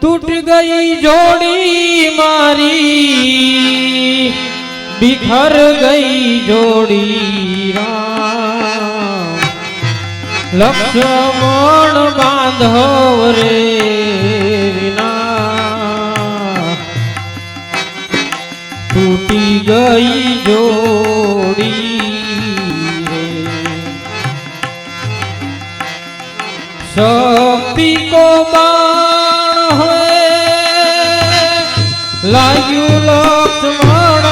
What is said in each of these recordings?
તૂટ ગઈ જોડી મારી, બિખર ગઈ જોડી લક્ષ્મણ બાંધવ રે તૂટી ગઈ જોડી શક્તિ કો લાગ્યું લક્ષ્મણ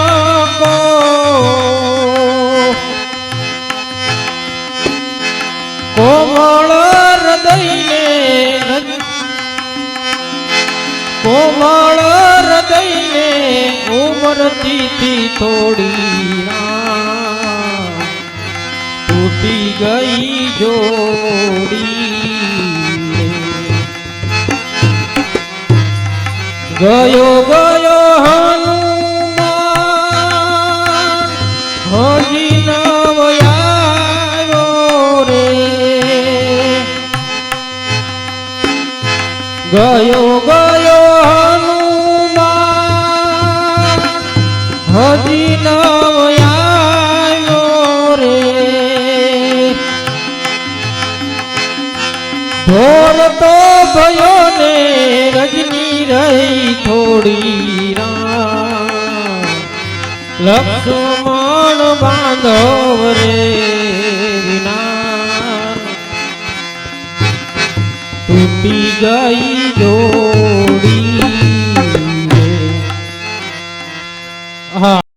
કો. કોમળ હૃદયને કોમળ હૃદયને ઉમરતી થી થોડી તૂટી ગઈ જોડી. ગયો ગયો હનુમાન. હજી નવ આવ્યો રે. ગયો ગયો હનુમાન. હજી નવ આવ્યો રે. ઢોર તો ભયો ને રામ લક્ષ્મણ બાંધવ રે વિના। તૂટી ગઈ